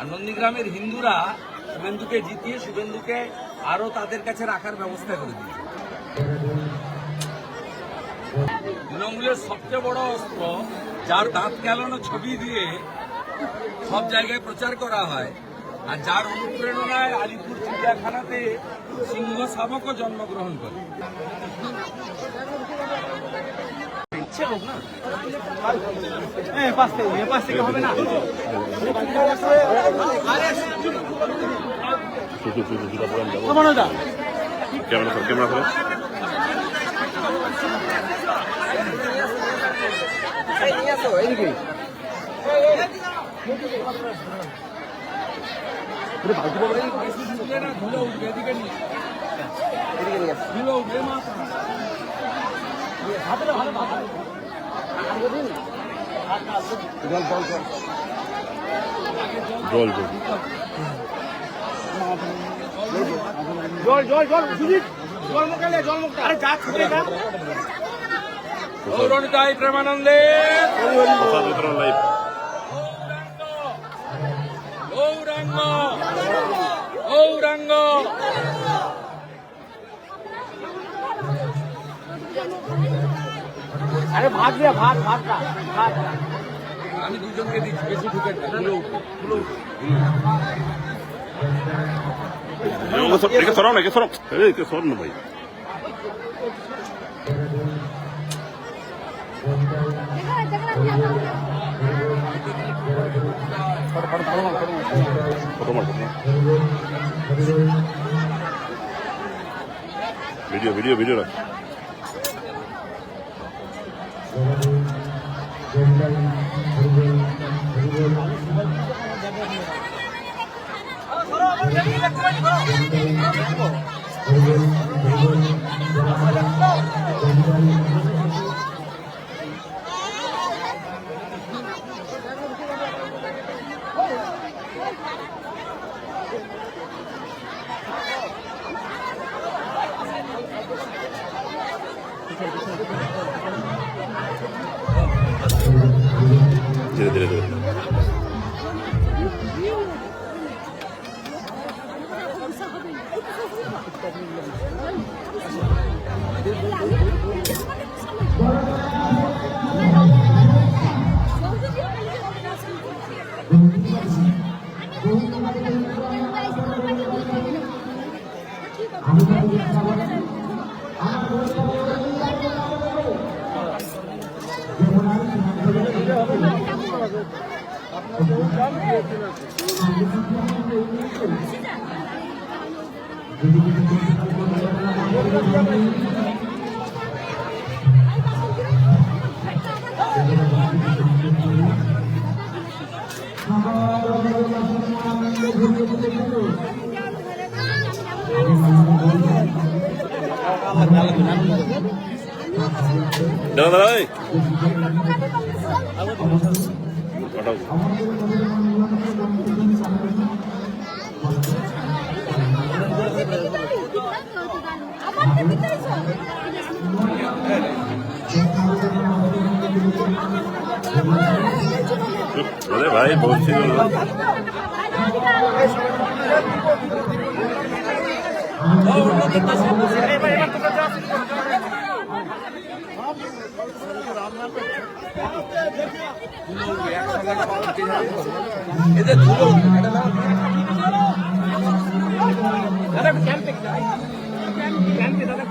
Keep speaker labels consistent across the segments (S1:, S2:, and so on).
S1: আর নন্দীগ্রামের হিন্দুরা শুভেন্দুকে জিতিয়ে শুভেন্দুকে আরও তাদের কাছে রাখার ব্যবস্থা করে দিয়েছে। তৃণমূলের সবচেয়ে বড় অস্ত্র, যার দাঁত কেলানো ছবি দিয়ে সব জায়গায় প্রচার করা হয়, আর যার অনুপ্রেরণায় আলিপুর চিড়িয়াখানাতে সিংহ শাবকও জন্মগ্রহণ করে। ইচ্ছে হোক না?
S2: ক্যামেরা ধরো ক্যামেরা ধরো
S1: বেশি ঢুকলে না। ধুলো উঠবে এদিকে নিয়ে ধুলো উঠবে মাথা
S2: জল জল
S3: জল জল সুজিত জল মুখালে যা ছুটে যা।
S1: গৌরণিতাই প্রেমানন্দে। গৌরাঙ্গ। গৌরাঙ্গ।
S3: আরে ভাত দিয়া ভাত ভাতটা ভাত।
S1: আমি দুজনকে দিচ্ছি বেশি ঢুকে না,
S2: একে সরাও না একে সরাও। একে সর না ভাই। ভিডিও ভিডিও ভিডিও রাখ। ধীরে ধীরে ধীরে। আপনাদের দাদা দাদা এই, পাঠাও আরে ভাই বলছিল না।
S1: এদের ধুলো।
S3: ক্যাম্পে ক্যাম্পে দাদা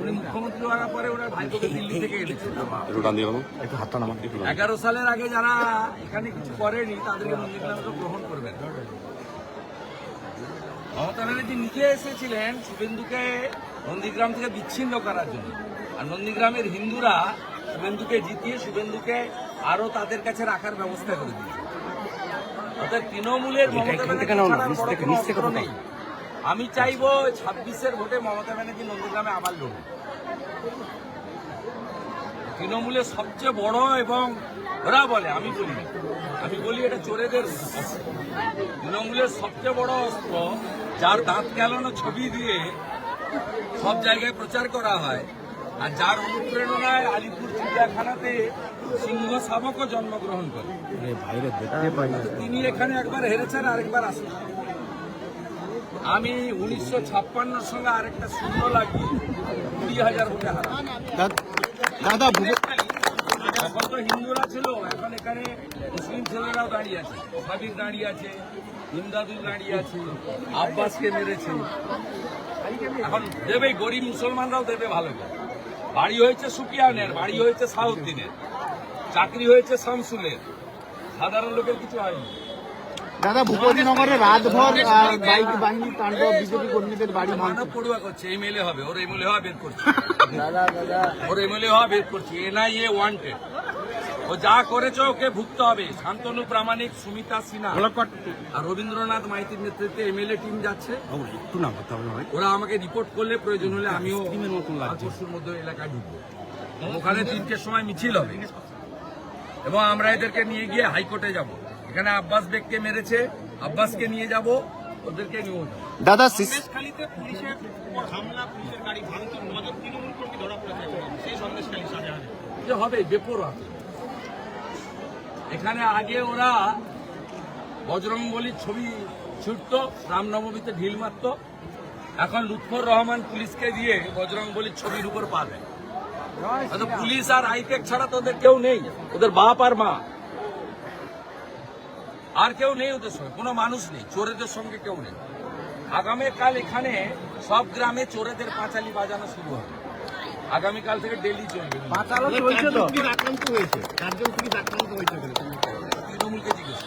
S1: উনি মুখ্যমন্ত্রী। হওয়ার পরে থেকে। এগারো সালের আগে যারা এখানে কিছু করেনি, তাদেরকে নন্দীগ্রামে তো গ্রহণ করবেন মমতা ব্যানার্জি নিজে এসেছিলেন, শুভেন্দুকে নন্দীগ্রাম থেকে বিচ্ছিন্ন করার জন্য। আর নন্দীগ্রামের হিন্দুরা শুভেন্দুকে জিতিয়ে শুভেন্দুকে আরও তাদের কাছে রাখার ব্যবস্থা করে দিয়েছে। অর্থাৎ তৃণমূলের মমতা নেই। আমি চাইব ছাব্বিশের ভোটে মমতা ব্যানার্জি নন্দীগ্রামে আবার লড়ুন তৃণমূলের সবচেয়ে বড় এবং ওরা বলে আমি বলি আমি বলি এটা চোরেদের তৃণমূলের সবচেয়ে বড় অস্ত্র যার দাঁত কেলানো ছবি দিয়ে সব জায়গায় প্রচার করা হয়। আর যার অনুপ্রেরণায় আলিপুর চিড়িয়াখানাতে সিংহ শাবকও জন্মগ্রহণ করে। তিনি এখানে একবার হেরেছেন আরেকবার আসেন। আমি উনিশশো ছাপ্পান্নর সঙ্গে আরেকটা শূন্য লাগিয়ে কুড়ি হাজার ভোটে
S3: দাদা
S1: এখন তো হিন্দুরা ছিল এখন এখানে মুসলিম ছেলেরাও দাঁড়িয়ে আছে। সাবির দাঁড়িয়ে আছে ইমদাদুল দাঁড়িয়ে আছে আব্বাসকে মেরেছে। এখন দেবে গরিব মুসলমানরাও দেবে ভালো করে। বাড়ি হয়েছে সুকিয়ানের বাড়ি হয়েছে সাউদ্দিনের চাকরি হয়েছে শামসুলের। সাধারণ লোকের কিছু হয়নি।
S3: দাদা ভূপতিনগরে রাতভর বাইক বাহিনী তাণ্ডব বিজেপি কর্মীদের বাড়ি
S1: মানব পড়ুয়া করছে এমএলএ হবে ওর এমএলএ হওয়া বের করছে। ওর এমএলএ হওয়া বের করছে এনআইএ ওয়ান্টেড ও যা করেছে ওকে ভুগতে হবে। শান্তনু প্রামাণিক সুমিতা সিনহা। আর রবীন্দ্রনাথ মাইতির নেতৃত্বে এমএলএ টিম যাচ্ছে।
S3: একটু না
S1: ওরা আমাকে রিপোর্ট করলে প্রয়োজন হলে আমিও আর পরশুর মধ্যে এলাকায় ঢুকবো। ওখানে তিনটের সময় মিছিল হবে। এবং আমরা এদেরকে নিয়ে গিয়ে হাইকোর্টে যাব। এখানে আব্বাস বেগকে মেরেছে আব্বাসকে নিয়ে যাব ওদেরকে নিয়েও যাব।
S3: দাদা
S4: পুলিশের উপর হামলা পুলিশের গাড়ি ভাঙচুর নজর তৃণমূল কর্মী ধরা পড়েছে সেই সন্দেশখালী শাহজাহানে
S1: যে হবে বেপরোয়া। এখানে আগে ওরা বজরং বলির ছবি ছুটত রামনবমীতে ঢিল মারত। এখন লুৎফর রহমান পুলিশকে দিয়ে বজরং বলির ছবির উপর পাবে তো পুলিশ আর আইটেক ছাড়া তো ওদের কেউ নেই। ওদের বাপ আর মা। আর কেউ নেই ওদের সঙ্গে কোনো মানুষ নেই চোরেদের সঙ্গে কেউ নেই। আগামীকাল এখানে সব গ্রামে চোরেদের পাঁচালি বাজানো শুরু হবে। আগামীকাল থেকে ডেলি চলবে।
S3: আক্রান্ত হয়েছে। চারজন পুলিশ আক্রান্ত হয়েছে
S1: তৃণমূলকে জিজ্ঞেস।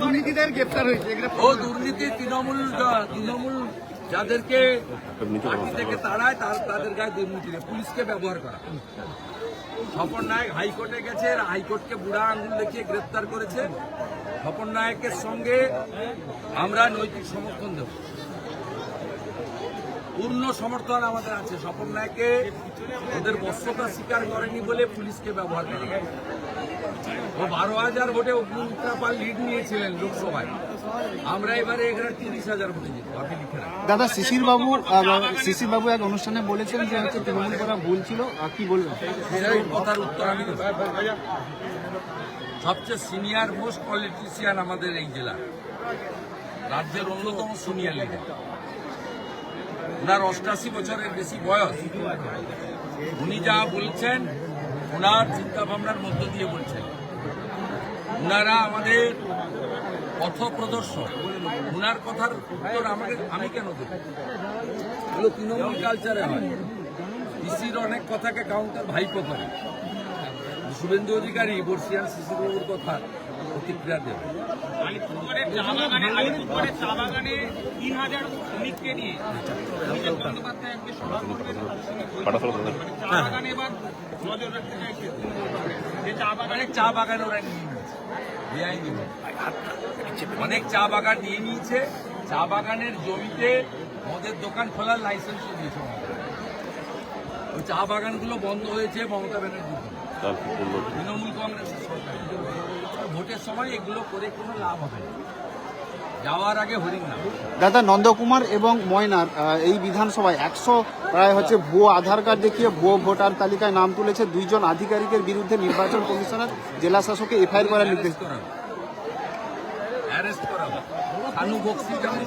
S3: দুর্নীতিদের গ্রেপ্তার হয়েছে
S1: ও দুর্নীতি তৃণমূল তৃণমূল যাদেরকে পার্টি থেকে তাড়ায় তার তাদের গায়ে দুর্নীতি নেই। পুলিশকে ব্যবহার করা। স্বপন নায়ক হাইকোর্টে গেছে হাইকোর্টকে বুড়া আঙ্গুল দেখিয়ে গ্রেপ্তার করেছে। স্বপন নায়কের সঙ্গে আমরা নৈতিক সমর্থন দেব। পূর্ণ সমর্থন আমাদের আছে। স্বপন নায়কে ওদের বস্ত্রতা স্বীকার করেনি বলে পুলিশকে ব্যবহার করে ও বারো হাজার ভোটে অগ্নিমিত্রা লিড নিয়েছিলেন লোকসভায়। আমরা এবারে এখানে তিরিশ হাজার ভোটে জিতবো আপনি লিখে
S3: দাদা শিশির বাবু শিশির বাবু এক অনুষ্ঠানে বলেছেন যে হচ্ছে তৃণমূল করা ভুল ছিল। কি বলবেন?
S1: কথার উত্তর আমি সবচেয়ে সিনিয়র মোস্ট পলিটিশিয়ান আমাদের এই জেলার। রাজ্যের অন্যতম সিনিয়র লিডার ওনার অষ্টাশি বছরের বেশি বয়স। উনি যা বলছেন, ওনার চিন্তা ভাবনার মধ্য দিয়ে বলছেন। ওনারা আমাদের পথ প্রদর্শক ওনার কথার উত্তর আমাকে, আমি কেন দেব? তৃণমূল কালচারে হয়। পিসির অনেক কথাকে কাউন্টার ভাইপো করে। শুভেন্দু অধিকারী, বর্ষিয়ান শিশুবাবুর কথা। প্রতিক্রিয়া দেবে।
S4: চা বাগানে। মানে
S1: ওরা নিয়ে নিয়েছে। অনেক চা বাগান নিয়ে নিয়েছে। চা বাগানের জমিতে মদের দোকান খোলার লাইসেন্স দিয়েছে ওই চা বাগানগুলো বন্ধ হয়েছে মমতা ব্যানার্জি। তৃণমূল কংগ্রেসের সরকার। ভোটের সময় এগুলো করে কোনো লাভ হবে না। যাওয়ার আগে হরিণ না
S3: দাদা নন্দকুমার এবং ময়নার এই বিধানসভায় একশো প্রায় হচ্ছে ভুয়ো আধার কার্ড দেখিয়ে ভুয়ো ভোটার তালিকায় নাম তুলেছে দুইজন আধিকারিকের বিরুদ্ধে নির্বাচন কমিশনার জেলা শাসককে এফআইআর করার নির্দেশ।
S1: করা অ্যারেস্ট করা সানু বক্সি যেমন